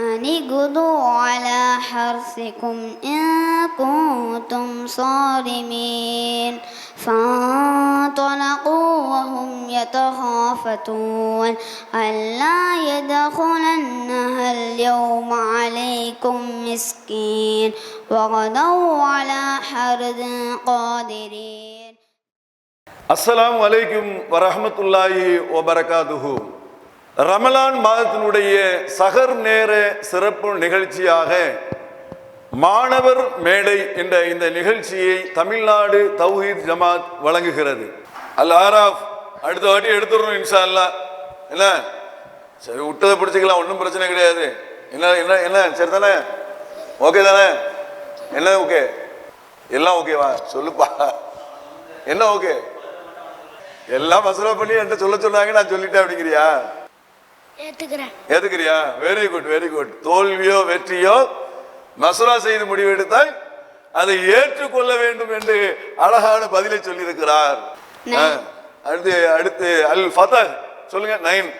أن اقضوا على حرثكم إن كنتم صارمين. فانطلقوا وهم يتخافتون. ألا يدخلنها اليوم عليكم مسكين. وغدوا على حرد قادرين. السلام عليكم ورحمة الله وبركاته. ரமலான் மாதத்தினுடைய சகர் நேர சிறப்பு நிகழ்ச்சியாக மாணவர் மேடை என்ற இந்த நிகழ்ச்சியை தமிழ்நாடு தௌஹீத் ஜமாத் வழங்குகிறது. அல் ஆராஃப் அடுத்த வாட்டி எடுத்துடணும் இன்ஷா அல்லாஹ் என்ன? சரி விட்டதை பிடிச்சிக்கலாம் ஒன்றும் பிரச்சனை கிடையாது. என்ன என்ன என்ன? சரி தானே? ஓகே தானே? என்ன ஓகே? எல்லாம் ஓகேவா சொல்லுப்பா. என்ன ஓகே? எல்லாம் மசூரா பண்ணி என்கிட்ட சொல்ல சொன்னாங்க நான் சொல்லிட்டேன் அப்படிங்கிறியா? ஏத்துக்கிறியா? வெரி குட் வெரி குட் தோல்வியோ வெற்றியோ மசூரா செய்து முடிவெடுத்தால் அதை ஏற்றுக்கொள்ள வேண்டும் என்று அழகான பதிலை சொல்லியிருக்கிறார். அடுத்து அடுத்து அல் ஃபதஹ் சொல்லுங்க நைன்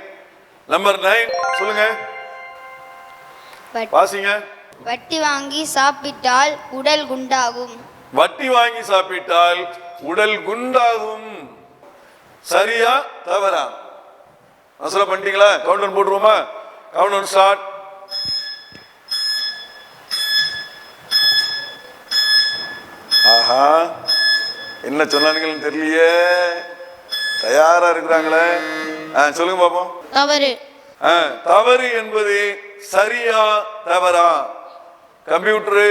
நம்பர் நைன் சொல்லுங்க. வாசிங்க. வட்டி வாங்கி சாப்பிட்டால் உடல் குண்டாகும். வட்டி வாங்கி சாப்பிட்டால் உடல் குண்டாகும். சரியா தவறா? மசூரா பண்ணிட்டீங்களா? கவுண்டர் போட்டுருவோமா? கவுண்டர் ஸ்டார்ட் ஆஹா என்ன சொன்னானுங்கன்னு தெரியலையே. தயாரா இருக்கிறாங்களே. சொல்லுங்க பாப்போம். தவறு. தவறு என்பது சரியா தவறா? கம்ப்யூட்டரு.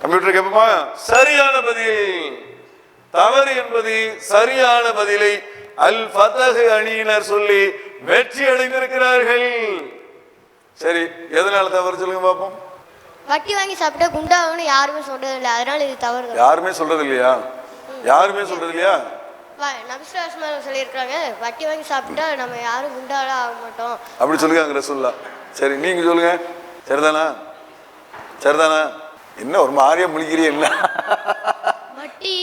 கம்ப்யூட்டர் கேட்போமா சரியான பதில். தவறு என்பது சரியான பதிலை அல் ஃபதஹ் அணியினர் சொல்லி வெற்றி அடைந்திருக்கிறார்கள். சரி எதனால தவறு சொல்லுங்க பாப்போம். வட்டி வாங்கி சாப்பிட்டா குண்டாகும்னு யாருமே சொல்றது இல்லை அதனால இது தவறு யாருமே சொல்றது இல்லையா யாருமே சொல்றது இல்லையா நபிசுலாஸ்மா சொல்லியிருக்காங்க வட்டி வாங்கி சாப்பிட்டா நம்ம யாரும் குண்டாலாம் ஆக மாட்டோம். அப்படி சொல்லுங்க ரசூல்லா சரி நீங்க சொல்லுங்க. சரிதானா? சரிதானா? என்ன ஒரு மாதிரியா முழிக்கிறீ என்ன? வட்டி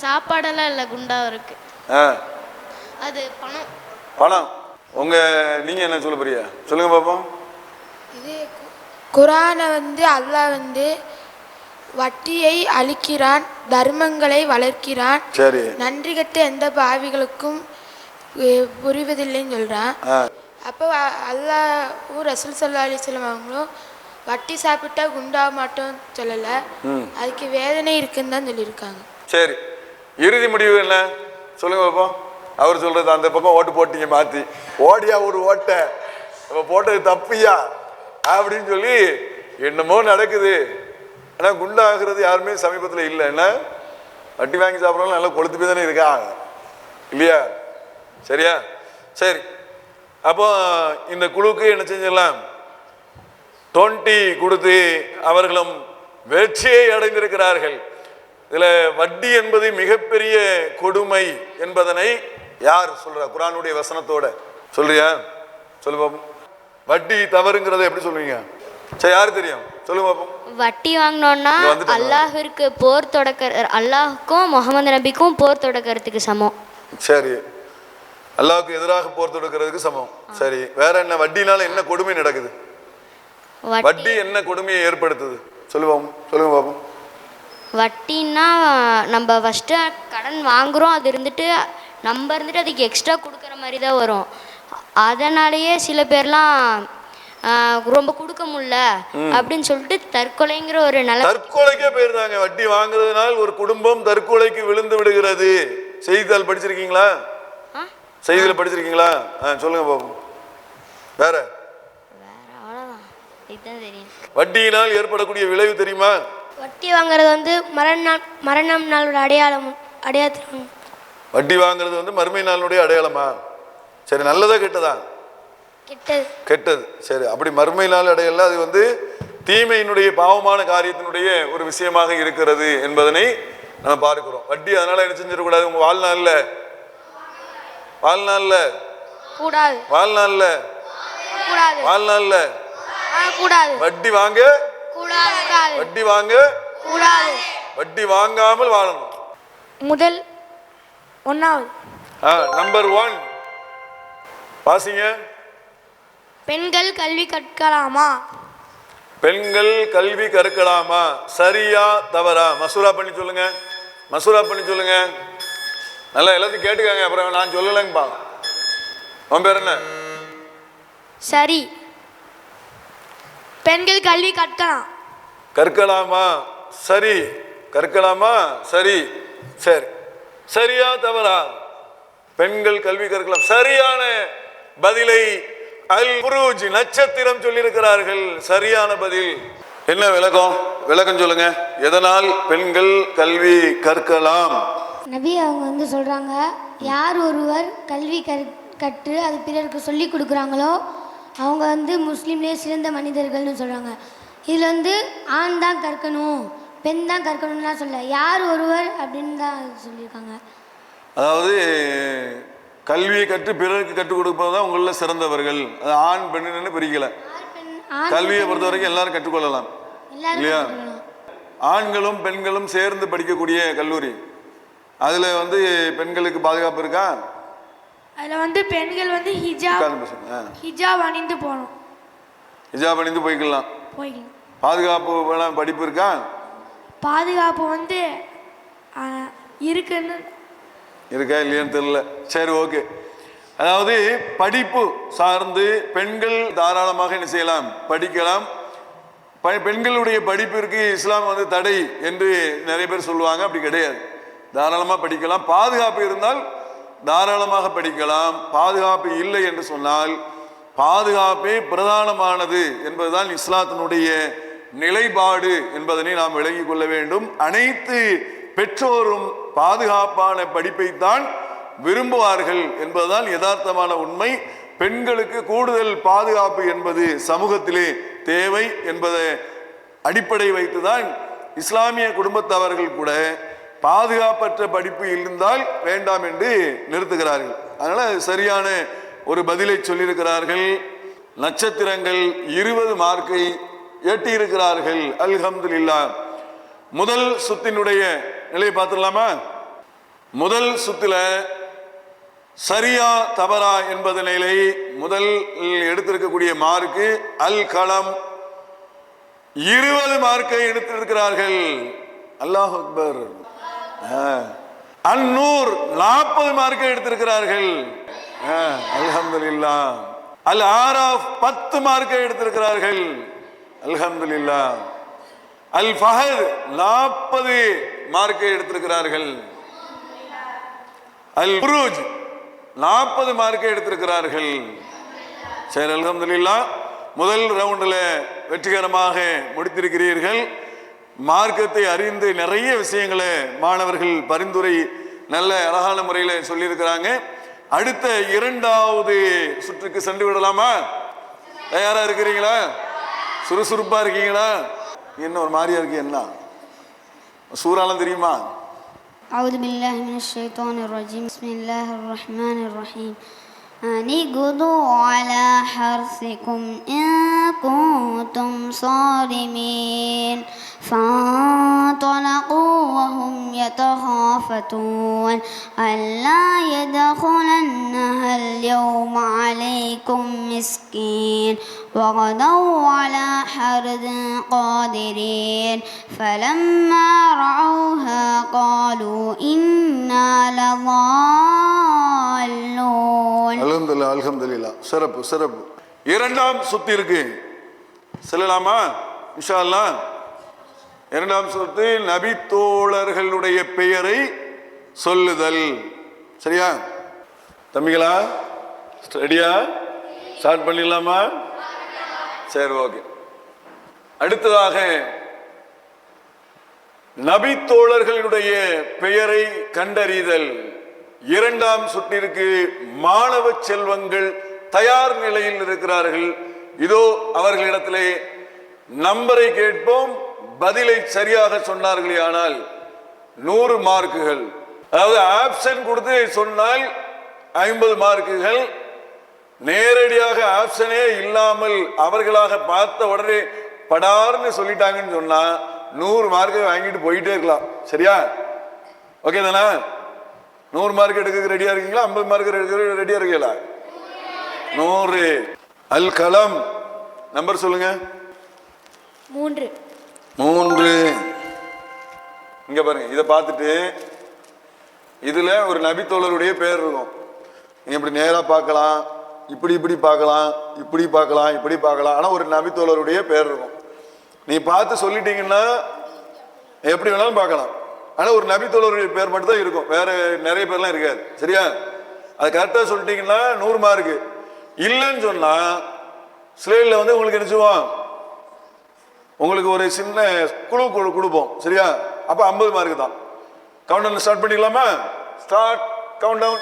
சாப்பாடெல்லாம் இல்லை குண்டா இருக்கு. ஆ, அது பணம். பணம். உங்க நீங்க என்ன சொல்ல போறியா சொல்லுங்க பாப்போம். இது குரானை வந்து அல்லாஹ் வந்து வட்டியை அழிக்கிறான் தர்மங்களை வளர்க்கிறான். சரி. நன்றி கட்ட எந்த பாவிகளுக்கும் புரிவதில்லைன்னு சொல்கிறான் அப்போ அ- அல்லாஹ்வும் ரசூல் சல்லா அலிஸ்லாம் அவங்களும் வட்டி சாப்பிட்டா குண்டாக மாட்டோம் சொல்லலை. அதுக்கு வேதனை இருக்குன்னு தான் சொல்லியிருக்காங்க. சரி. இறுதி முடிவு என்ன? சொல்லுங்க பாப்போம். அவர் சொல்றது அந்த பக்கம் ஓட்டு போட்டீங்க மாத்தி. ஓடியா ஒரு ஓட்டை. நம்ம போட்டது தப்பியா? அப்படின்னு சொல்லி என்னமோ நடக்குது. ஆனா குண்டாகிறது யாருமே சமீபத்தில் இல்லை. என்ன? வட்டி வாங்கி சாப்பிட்றவங்க நல்லா கொளுத்து போய் தானே இருக்காங்க. இல்லையா? சரியா? சரி. அப்போ இந்த குழுக்கு என்ன செஞ்சிடலாம் தொண்டி கொடுத்து அவர்களும் வெற்றியை அடைந்திருக்கிறார்கள். இதில் வட்டி என்பது மிகப்பெரிய கொடுமை என்பதனை யார் சொல்றா? குரானுடைய வசனத்தோட. சொல்றியா? சொல்லு பாப்போம் வட்டி தவறுங்கிறத எப்படி சொல்லுவீங்க சரி யாரு தெரியும்? சொல்லுங்க பாப்போம் வட்டி வாங்கினோன்னா. அல்லாஹிற்கு போர் தொடக்க அல்லாஹுக்கும் முகமது நபிக்கும் போர் தொடக்கிறதுக்கு சமம். சரி. அல்லாவுக்கு எதிராக போர் தொடுக்கிறதுக்கு சமம். சரி. வேற என்ன? வட்டினால என்ன கொடுமை நடக்குது? வட்டி வட்டி என்ன கொடுமையை ஏற்படுத்துது? சொல்லுவோம் சொல்லுங்க பாப்போம் வட்டின்னா நம்ம ஃபஸ்ட்டு கடன் வாங்குகிறோம் அது இருந்துட்டு நம்ம இருந்துட்டு அதுக்கு எக்ஸ்ட்ரா கொடுக்குற மாதிரி தான் வரும். அதனாலேயே சில பேர்லாம் ரொம்ப கொடுக்க முடியல அப்படின்னு சொல்லிட்டு தற்கொலைங்கிற ஒரு நில தற்கொலைக்கே போயிருந்தாங்க. வட்டி வாங்குறதுனால் ஒரு குடும்பம் தற்கொலைக்கு விழுந்து விடுகிறது. செய்தித்தாள் படிச்சிருக்கீங்களா? செய்தியில படிச்சிருக்கீங்களா? ஆ, சொல்லுங்க பாப்போம் வேற? வட்டியினால் ஏற்படக்கூடிய விளைவு தெரியுமா? வட்டி வாங்குறது வந்து மரணம் மரணம் நாளோட அடையாளம் அடையாளம் வட்டி வாங்குறது வந்து மறுமை நாளுடைய அடையாளமா? சரி நல்லதா கெட்டதா? கெட்டது. சரி அப்படி மறுமை நாள் அடையல அது வந்து தீமையினுடைய பாவமான காரியத்தினுடைய ஒரு விஷயமாக இருக்கிறது என்பதனை நம்ம பார்க்கிறோம். வட்டி அதனால என்ன செஞ்சிடக்கூடாது? உங்க வாழ்நாள்ல? வாழ்நாள்ல? கூடாது. வாழ்நாள்ல? கூடாது. வாழ்நாள்ல? வட்டி வாங்க? வட்டி வாங்க? கூடாது. வட்டி வாங்காமல் வாழணும். முதல் ஒன்றாவது நம்பர் ஒன் வாசிங்க. பெண்கள் கல்வி கற்கலாமா? பெண்கள் கல்வி கற்கலாமா? சரியா தவறா? மசூரா பண்ணி சொல்லுங்க. மசூரா பண்ணி சொல்லுங்க. நல்லா எல்லாத்தையும் கேட்டுக்கங்க. அப்புறம் நான் சொல்லலைங்கப்பா. உன் பேர் என்ன? சரி. பெண்கள் கல்வி கற்கலாம். கற்கலாமா? சரி. கற்கலாமா? சரி. சரி. சரியா தவறா? பெண்கள் கல்வி கற்கலாம். சரியான பதிலை அல் புரூஜ் நட்சத்திரம் சொல்லியிருக்கிறார்கள். சரியான பதில். என்ன விளக்கம்? விளக்கம் சொல்லுங்க. எதனால் பெண்கள் கல்வி கற்கலாம்? நபி அவங்க வந்து சொல்கிறாங்க யார் ஒருவர் கல்வி கற் கற்று அது பிறருக்கு சொல்லி கொடுக்குறாங்களோ அவங்க வந்து முஸ்லீம்லேயே சிறந்த மனிதர்கள்னு சொல்கிறாங்க இதில் வந்து ஆண் தான் கற்கணும். பெண் தான் கற்கணும்லாம் சொல்ல யார் ஒருவர் அப்படின்னு தான் சொல்லியிருக்காங்க. அதாவது கல்வியை கற்று பிறருக்கு கற்றுக் கொடுப்பது தான் உங்களில் சிறந்தவர்கள். அது ஆண் பெண்ணுன்னு பிரிக்கல. ஆண் பெண் ஆண் கல்வியை பொறுத்த வரைக்கும் எல்லாரும் கற்றுக்கொள்ளலாம். எல்லாரும் இல்லையா? ஆண்களும் பெண்களும் சேர்ந்து படிக்கக்கூடிய கல்லூரி. அதுல வந்து பெண்களுக்கு பாதுகாப்பு இருக்கா? அதில் வந்து பெண்கள் வந்து ஹிஜாப். ஹிஜாப் அணிந்து போகணும். ஹிஜாப் அணிந்து போய்க்கலாம். போய்க்கலாம். பாதுகாப்பு வேணாம் படிப்பு இருக்கா? பாதுகாப்பு வந்து இருக்குன்னு. இருக்கா இல்லையான்னு தெரியல. சரி ஓகே. அதாவது படிப்பு சார்ந்து பெண்கள் தாராளமாக என்ன செய்யலாம்? படிக்கலாம். ப- பெண்களுடைய படிப்பிற்கு இஸ்லாம் வந்து தடை என்று நிறைய பேர் சொல்லுவாங்க. அப்படி கிடையாது. தாராளமாக படிக்கலாம். பாதுகாப்பு இருந்தால் தாராளமாக படிக்கலாம். பாதுகாப்பு இல்லை என்று சொன்னால் பாதுகாப்பே பிரதானமானது என்பதுதான் இஸ்லாத்தினுடைய நிலைப்பாடு என்பதனை நாம் விளங்கிக் கொள்ள வேண்டும். அனைத்து பெற்றோரும் பாதுகாப்பான படிப்பைத்தான் விரும்புவார்கள் என்பதுதான் யதார்த்தமான உண்மை. பெண்களுக்கு கூடுதல் பாதுகாப்பு என்பது சமூகத்திலே தேவை என்பதை அடிப்படை வைத்துதான் இஸ்லாமிய குடும்பத்தவர்கள் கூட பாதுகாப்பற்ற படிப்பு இருந்தால் வேண்டாம் என்று நிறுத்துகிறார்கள். அதனால சரியான ஒரு பதிலை சொல்லியிருக்கிறார்கள். நட்சத்திரங்கள் இருபது மார்க்கை எட்டியிருக்கிறார்கள். அல்ஹம்துலில்லாஹ் முதல் சுத்தினுடைய நிலையை பார்த்துடலாமா? முதல் சுத்தில் சரியா தவறா என்பது நிலை முதல் எடுத்திருக்கக்கூடிய மார்க்கு அல் களம் இருபது மார்க்கை எடுத்திருக்கிறார்கள். அல்லாஹ் அக்பர். அந்நூர் நாற்பது மார்க்கை எடுத்திருக்கிறார்கள். அல்ஹம்துலில்லா. அல் ஆராஃப் பத்து மார்க்கை எடுத்திருக்கிறார்கள். அல்ஹம்துலில்லா. அல் ஃபஹத் நாற்பது மார்க்கை எடுத்திருக்கிறார்கள். அல் புரூஜ் நாற்பது மார்க்கை எடுத்திருக்கிறார்கள். சரி அல்ஹம்துலில்லா முதல் ரவுண்டில் வெற்றிகரமாக முடித்திருக்கிறீர்கள். மார்க்கத்தை அறிந்து நிறைய விஷயங்களை மாணவர்கள் பரிந்துரை நல்ல அழகான முறையில் சொல்லியிருக்கிறாங்க. அடுத்த இரண்டாவது சுற்றுக்கு சென்று விடலாமா? தயாரா இருக்கிறீங்களா? சுறுசுறுப்பாக இருக்கீங்களா? என்ன ஒரு மாதிரியா இருக்கு என்ன? சூறாலாம் தெரியுமா? அவுது பில்லாஹி மினஷ் ஷைத்தானிர் ரஜீம். பிஸ்மில்லாஹிர் ரஹ்மானிர் ரஹீம் அனி குது அலா ஹர்சிகும் இன் كنتم صارمين فانطلقوا وهم يتخافتون ألا يدخلنها اليوم عليكم مسكين وغدوا على حرد قادرين فلما رعوها قالوا إنا لضالون الحمد لله الحمد لله. سرب سرب இரண்டாம் சுத்திற்கு செல்லலாமா? இன்ஷா இரண்டாம் சுத்து நபி தோழர்களுடைய பெயரை சொல்லுதல். சரியா? தம்பிகளா ரெடியா? ஸ்டார்ட் பண்ணிடலாமா? சரி ஓகே. அடுத்ததாக நபி தோழர்களுடைய பெயரை கண்டறிதல். இரண்டாம் சுற்றிற்கு மாணவ செல்வங்கள் தயார் நிலையில் இருக்கிறார்கள். இதோ அவர்களிடத்திலே நம்பரை கேட்போம் பதிலை சரியாக சொன்னார்களே ஆனால் நூறு மார்க்குகள். அதாவது ஆப்ஷன் கொடுத்து சொன்னால் ஐம்பது மார்க்குகள். நேரடியாக ஆப்ஷனே இல்லாமல் அவர்களாக பார்த்த உடனே படார்னு சொல்லிட்டாங்கன்னு சொன்னா நூறு மார்க்கை வாங்கிட்டு போயிட்டே இருக்கலாம். சரியா? ஓகே தானே? நூறு மார்க் எடுக்க ரெடியா இருக்கீங்களா? ஐம்பது மார்க் எடுக்க ரெடியா இருக்கீங்களா? நூறு. அல் கலம். நம்பர் சொல்லுங்க. மூன்று. மூன்று. இங்க பாருங்க இதை பார்த்துட்டு இதுல ஒரு நபித்தோழருடைய பேர் இருக்கும். நீங்க இப்படி நேரா பார்க்கலாம் இப்படி இப்படி பார்க்கலாம் இப்படி பார்க்கலாம் இப்படி பார்க்கலாம். ஆனா ஒரு நபித்தோழருடைய பேர் இருக்கும். நீ பார்த்து சொல்லிட்டீங்கன்னா எப்படி வேணாலும் பார்க்கலாம். ஆனா ஒரு நபித்தோழருடைய பேர் மட்டும் தான் இருக்கும். வேற நிறைய பேர்லாம் இருக்காது. சரியா? அது கரெக்டாக சொல்லிட்டீங்கன்னா நூறு மார்க்கு இல்லைன்னு சொன்னா ஸ்லேட்ல வந்து உங்களுக்கு என்ன செய்வோம்? உங்களுக்கு ஒரு சின்ன குழு குழு கொடுப்போம். சரியா? அப்ப ஐம்பது மார்க் தான். கவுண்ட் டவுன் ஸ்டார்ட் பண்ணிக்கலாமா start countdown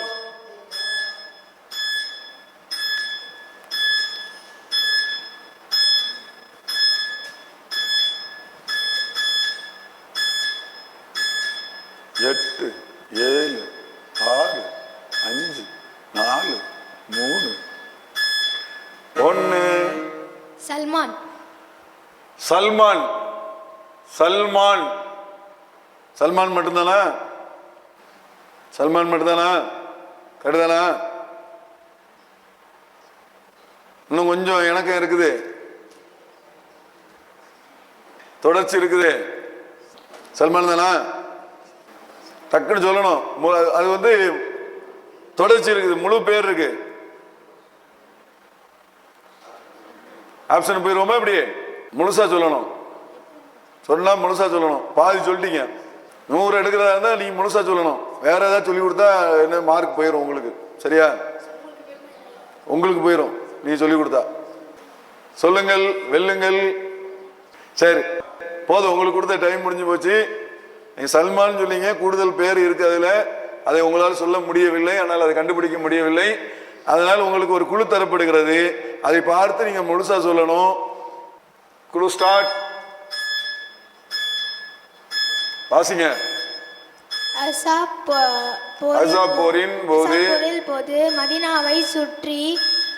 Salman. Salman. Salman மட்டும்தானா? சல்மான் மட்டும்தானா? கடுதானா இன்னும் கொஞ்சம் இணக்கம் இருக்குது. தொடர்ச்சி இருக்குது. சல்மான் தானா? டக்குன்னு சொல்லணும். அது வந்து தொடர்ச்சி இருக்குது. முழு பேர் இருக்கு. ஆப்ஷன் போயிருவோமா இப்படி? முழுசா சொல்லணும். சொன்னா முழுசா சொல்லணும். பாதி சொல்லிட்டீங்க. நூறு எடுக்கிறதா இருந்தா நீங்க முழுசா சொல்லணும். வேற ஏதாவது சொல்லி கொடுத்தா என்ன மார்க் போயிடும் உங்களுக்கு. சரியா? உங்களுக்கு போயிடும் நீ சொல்லி கொடுத்தா. சொல்லுங்கள் வெல்லுங்கள். சரி. போதும் உங்களுக்கு கொடுத்த டைம் முடிஞ்சு போச்சு. நீங்க சல்மான் சொன்னீங்க கூடுதல் பேர் இருக்கு அதுல. அதை உங்களால் சொல்ல முடியவில்லை. ஆனால் அதை கண்டுபிடிக்க முடியவில்லை. அதனால் உங்களுக்கு ஒரு குழு தரப்படுகிறது. அதை பார்த்து நீங்க முழுசா சொல்லணும். குழு ஸ்டார்ட் வாசிங்க. போரின் போது போது மதினாவை சுற்றி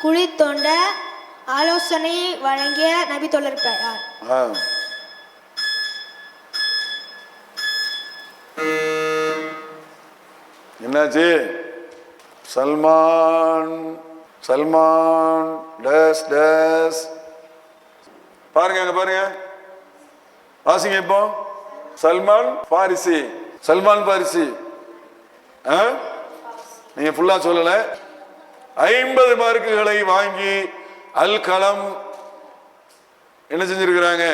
குழி தோண்ட ஆலோசனை வழங்கிய நபி தொடர் பெயர். என்னாச்சு? Salman Salman days days. பாருங்க அங்க பாருங்க. வாசிங்க இப்போ. சல்மான் பாரிசி சல்மான் பாரிசி? நீங்க ஃபுல்லா சொல்லல. ஐம்பது மார்க்குகளை வாங்கி அல் கலம் என்ன செஞ்சிருக்கிறாங்க?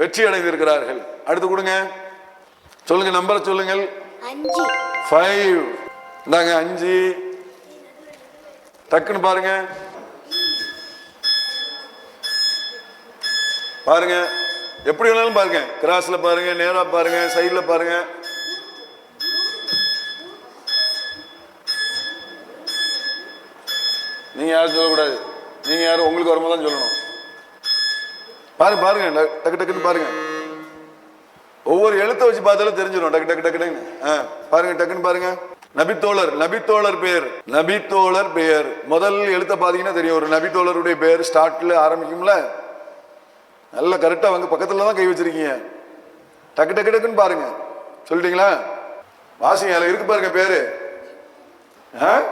வெற்றி அடைந்திருக்கிறார்கள். அடுத்து கொடுங்க. சொல்லுங்க நம்பரை சொல்லுங்கள். ஃபைவ் இந்தாங்க அஞ்சு. டக்குன்னு பாருங்க. பாருங்க. எப்படி வேணாலும் பாருங்க. கிராஸ்ல பாருங்க நேரா பாருங்க சைட்ல பாருங்க. நீங்க யாரும் சொல்லக்கூடாது. நீங்க யாரும் உங்களுக்கு வரும்போது தான் சொல்லணும். பாருங்க பாருங்க. டக்கு- டக்கு டக்குன்னு பாருங்க. ஒவ்வொரு எழுத்தை வச்சு பார்த்தாலும் தெரிஞ்சிடும். டக்கு டக்கு டக்கு டக்குன்னு. ஆ, பாருங்க டக்குன்னு பாருங்க. நபித்தோழர் நபித்தோழர் பெயர் நபித்தோழர் பெயர் முதல் எழுத்த பாத்தீங்கன்னா தெரியும். ஒரு நபித்தோழருடைய பெயர் ஸ்டார்ட்ல ஆரம்பிக்கும்ல. நல்ல கரெக்டா அவங்க பக்கத்துல தான் கை வச்சிருக்கீங்க. டக்கு டக்கு டக்குன்னு பாருங்க. சொல்லிட்டீங்களா? வாசிங்க அதுல இருக்கு பாருங்க பேரு. ஆ?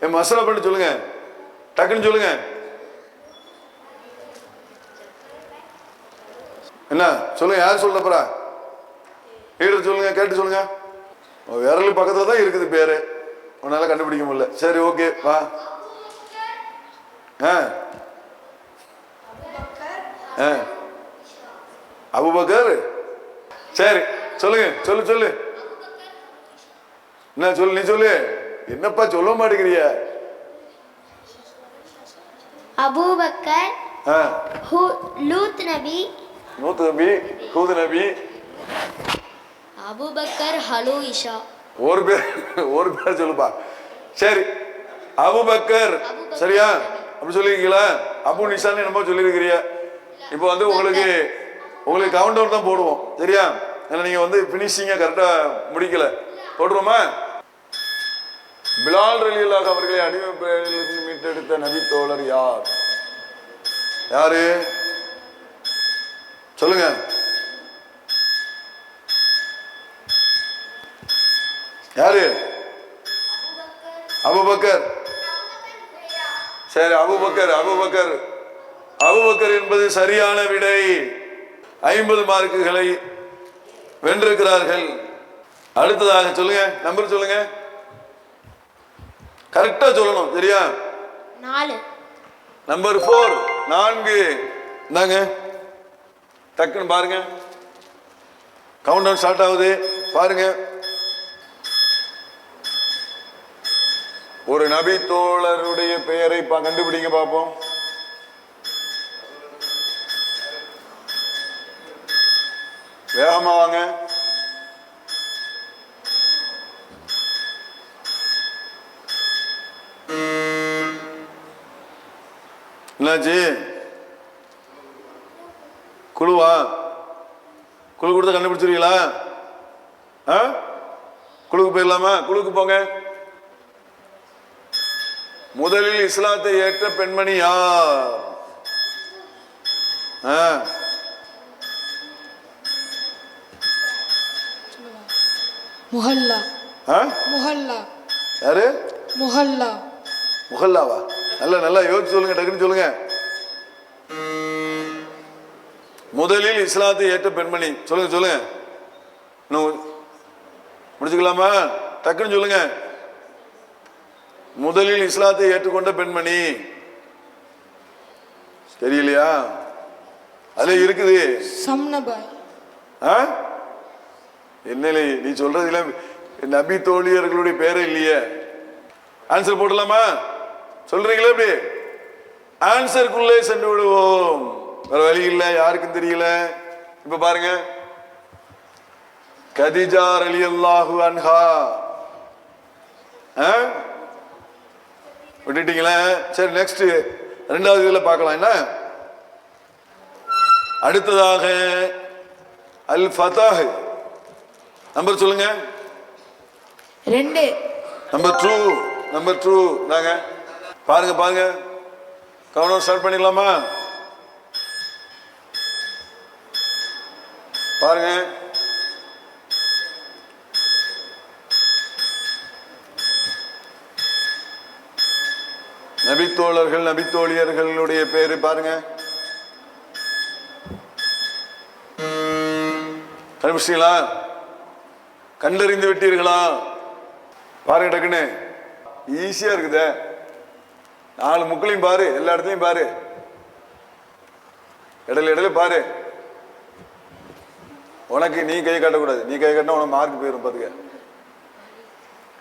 என் மசாலா பண்ணி சொல்லுங்க. டக்குன்னு சொல்லுங்க. என்ன? சொல்லுங்க யார் சொல்ல போறா? சொல்லுங்க கேட்டு சொல்லுங்க. விரல் பக்கத்துல தான் இருக்குது பேரு. உன்னால கண்டுபிடிக்க முடியல. சரி ஓகே வா. ஆ. அபூபக்கர்? சரி சொல்லுங்க சொல்லு சொல்லு. என்ன சொல்லு நீ சொல்லு. என்னப்பா சொல்ல மாட்டேங்கிறிய? அபூபக்கர் லூத் நபி. நூத்து நபி ஹூது நபி. அபுபக்கர் ஹலோ இஷா. ஒரு பேர் ஒரு பேர் சொல்லுப்பா. சரி அபுபக்கர். சரியா? அப்படி சொல்லிருக்கீங்களா? அபு நிஷான்னு என்னமோ சொல்லியிருக்கிறீங்க இப்போ வந்து உங்களுக்கு உங்களுக்கு கவுண்ட் டவுன் தான் போடுவோம். சரியா? ஏன்னா நீங்க வந்து ஃபினிஷிங்கை கரெக்டா முடிக்கல. போட்டுருவோமா? பிலால் ரலியல்லாஹ் அவர்களை அடிமைப்பேரிலிருந்து மீட்டெடுத்த நபி தோழர் யார்? யாரு? சொல்லுங்க. யாரு? அபுபக்கர். சரி அபுபக்கர் அபுபக்கர். அபுபக்கர் என்பது சரியான விடை. ஐம்பது மார்க்குகளை வென்றிருக்கிறார்கள். அடுத்ததாக சொல்லுங்க நம்பர் சொல்லுங்க. கரெக்டா சொல்லணும் சரியா? நம்பர் ஃபோர் நான்கு. இந்தாங்க. டக்குன்னு பாருங்க. கவுண்ட் டவுன் ஸ்டார்ட் ஆகுது. பாருங்க. ஒரு நபி தோழருடைய பெயரை கண்டுபிடிங்க பார்ப்போம் வேகமா வாங்க என்னாச்சு குழுவா குழு கொடுத்தா கண்டுபிடிச்சிருவீங்களா ஆ குழுக்கு போயிடலாமா குழுக்கு போங்க முதலில் இஸ்லாத்தை ஏற்ற பெண்மணி யார் ஆ முஹல்லா. ஆ? முஹல்லா. யாரு? முஹல்லா. முகல்லாவா நல்லா நல்லா யோசிச்சு சொல்லுங்க டக்குன்னு சொல்லுங்க. முதலில் இஸ்லாத்தை ஏற்ற பெண்மணி. சொல்லுங்க சொல்லுங்க. இன்னும் முடிச்சுக்கலாமா? டக்குன்னு சொல்லுங்க. முதலில் இஸ்லாத்தை ஏற்றுக்கொண்ட பெண்மணி. தெரியலையா? அதுல இருக்குது. சம்னபாய். ஆ? என்னலே நீ சொல்றதுல நபி தோழியர்களுடைய பேரே இல்லையே. ஆன்சர் போடலாமா? சொல்றீங்களா எப்படி? ஆன்சருக்குள்ளே சென்று விடுவோம். வேற வழி இல்லை யாருக்கும் தெரியல. இப்ப பாருங்க. கதிஜா அலி அல்லாஹு அன்ஹா. ஆ? விட்டுட்டீங்களா? சரி நெக்ஸ்ட் ரெண்டாவது இதுல பார்க்கலாம் என்ன? அடுத்ததாக அல் ஃபதாஹ் நம்பர் சொல்லுங்க. ரெண்டு. நம்பர் டூ நம்பர் டூ நாங்க பாருங்க பாருங்க. கவனம் ஸ்டார்ட் பண்ணிடலாமா? பாருங்க. நபித்தோழர்கள் நபித்தோழியர்களுடைய பேரு பாருங்க. கண்டுபிடிச்சிங்களா கண்டறிந்து விட்டீர்களா? பாருங்க டக்குன்னு. ஈஸியா இருக்குதே. நாலு முக்களையும் பாரு எல்லா இடத்துலையும் பாரு. இடையில இடையில பாரு. உனக்கு நீ கை காட்டக்கூடாது. நீ கை காட்டினா உனக்கு மார்க் போயிடும் பாத்துக்க.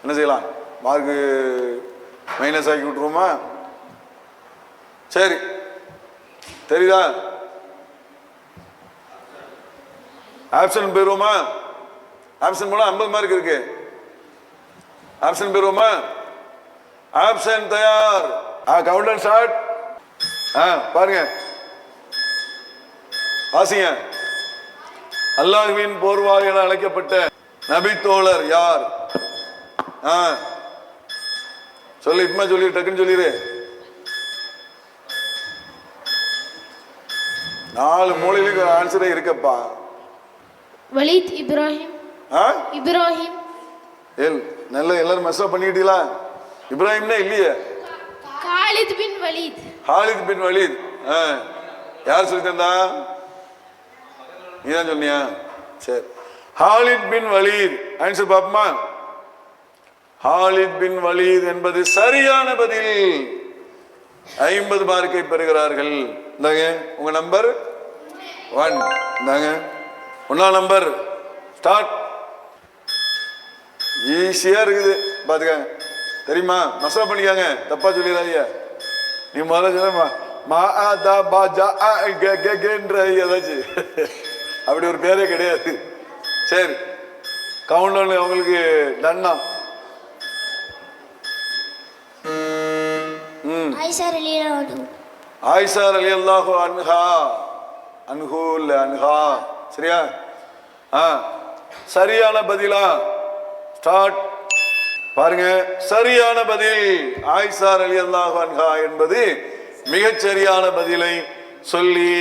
என்ன செய்யலாம்? மார்க் மைனஸ் ஆக்கி விட்டுருவோமா? சரி. தெரியுதா? ஆப்ஷன் போயிருவோமா ஆப்ஷன் போனால் ஐம்பது மார்க் இருக்கு. ஆப்ஷன் பெறுவோமா ஆப்ஷன் தயார். ஆ கவுண்டர் ஸ்டார்ட் ஆ பாருங்க. வாசிங்க. அல்லாஹ்வின் போர்வாக என அழைக்கப்பட்ட நபி தோழர் யார்? ஆ. சொல்லு இப்பமா சொல்லி டக்குன்னு சொல்லிடு நாலு மூலையிலும் ஆன்சரே இருக்கப்பா. வலித் இப்ராஹிம் இப்ராஹிம். ஏல் நல்ல எல்லாரும் மெஸ்ஸப் பண்ணிக்கிட்டீங்களா? இப்ராஹிம்னா இல்லையே. Khalid bin Walid. Khalid bin Walid. யார் சொல்லி தந்தா? நீதான் சொன்னியா? சரி. Khalid bin Walid. ஆன்சர் பாப்போமா ஹாலித் பின் வலீத் என்பது சரியான பதில். ஐம்பது மார்க்கை பெறுகிறார்கள். இந்தாங்க உங்க நம்பர் ஒன் இந்தாங்க. ஒன்னா நம்பர் ஸ்டார்ட் ஈஸியா இருக்குது. பாத்துக்கங்க. தெரியுமா? மசாலா பண்ணிக்காங்க. தப்பா சொல்லிடாதீங்க. நீ முதல்ல சொல்ல மா- ஆ தா பா ஜா ஆ கே கே கேன்ற ஏதாச்சும் அப்படி ஒரு பேரே கிடையாது. சரி. கவுண்ட் உங்களுக்கு டன்னா ம். ஐசா ரிலீலோடு ஆயிஷா அலி அல்லாஹு அன்ஹா. அன்ஹு இல்ல அன்ஹா. சரியா? ஆ. சரியான பதிலா? ஸ்டார்ட் பாருங்க சரியான பதில். ஆயிஷா அலி அல்லாஹான்ஹா என்பது மிகச் சரியான பதிலை சொல்லி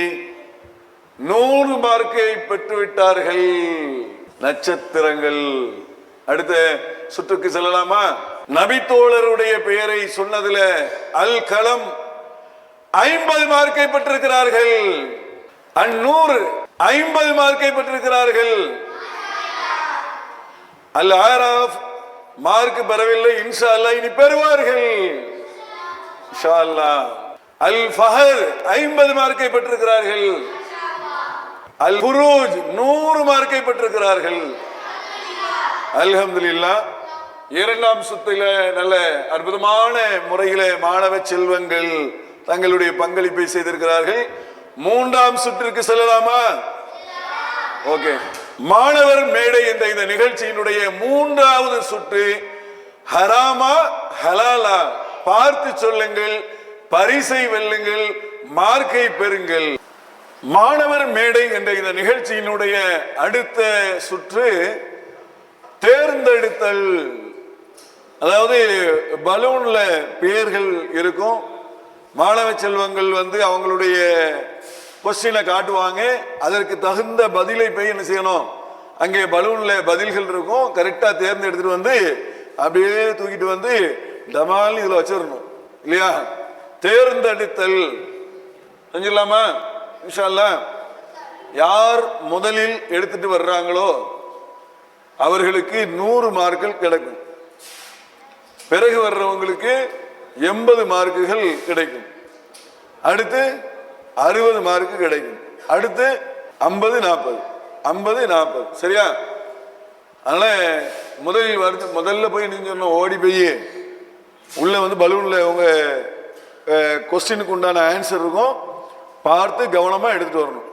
நூறு மார்க்கை பெற்றுவிட்டார்கள். நட்சத்திரங்கள். அடுத்த சுற்றுக்கு செல்லலாமா? நபித்தோழருடைய பெயரை சொன்னதுல அல் கலம் ஐம்பது மார்க்கை பெற்றிருக்கிறார்கள். அந்நூறு ஐம்பது மார்க்கை பெற்றிருக்கிறார்கள். அல் ஆராஃப் மார்க் பெறவில்லை இன்ஷா அல்லாஹ் இனி பெறுவார்கள். இன்ஷா அல்லாஹ் அல் ஃபஹர் ஐம்பது மார்க்கை பெற்றிருக்கிறார்கள். அல் புரூஜ் நூறு மார்க்கை பெற்றிருக்கிறார்கள். அல்ஹம்துலில்லாஹ் இரண்டாம் சுத்தில நல்ல அற்புதமான முறையில மாணவ செல்வங்கள் தங்களுடைய பங்களிப்பை செய்திருக்கிறார்கள். மூன்றாம் சுற்றிற்கு செல்லலாமா? ஓகே. மாணவர் மேடை என்ற இந்த நிகழ்ச்சியினுடைய மூன்றாவது சுற்று ஹராமா ஹலாலா. பார்த்து சொல்லுங்கள் பரிசை வெல்லுங்கள் மார்க்கை பெறுங்கள். மாணவர் மேடை என்ற இந்த நிகழ்ச்சியினுடைய அடுத்த சுற்று தேர்ந்தெடுத்தல். அதாவது பலூன்ல பெயர்கள் இருக்கும். மாணவ செல்வங்கள் வந்து அவங்களுடைய கொஸ்டினை காட்டுவாங்க. அதற்கு தகுந்த பதிலை போய் என்ன செய்யணும்? அங்கே பலூன்ல பதில்கள் இருக்கும். கரெக்டா தேர்ந்தெடுத்துட்டு வந்து அப்படியே தூக்கிட்டு வந்து டமால் இதுல வச்சிடணும். இல்லையா? தேர்ந்தெடுத்தல். செஞ்சிடலாமா இன்ஷா யார் முதலில் எடுத்துட்டு வர்றாங்களோ அவர்களுக்கு நூறு மார்க்கள் கிடைக்கும். பிறகு வர்றவங்களுக்கு எண்பது மார்க்குகள் கிடைக்கும். அடுத்து அறுபது மார்க்கு கிடைக்கும். அடுத்து ஐம்பது நாற்பது. ஐம்பது நாற்பது. சரியா? அதனால முதலில் வருது முதல்ல போய் நீங்க சொன்ன ஓடி போய் உள்ள வந்து பலூன்ல உங்க கொஸ்டினுக்கு உண்டான ஆன்சர் இருக்கும். பார்த்து கவனமா எடுத்துட்டு வரணும்.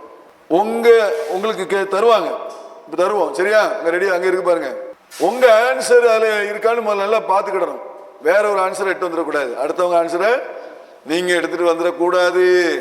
உங்க உங்களுக்கு கே- தருவாங்க. இப்போ தருவோம். சரியா? அங்கே ரெடி அங்கே இருக்கு பாருங்க. உங்க ஆன்சர் அதில் இருக்கான்னு முதல்ல நல்லா பார்த்துக்கிடணும் வேற ஒரு ஆன்சரை எடுத்து வந்துடக்கூடாது. அடுத்தவங்க ஆன்சரை நீங்க எடுத்துட்டு வந்துடக்கூடாது.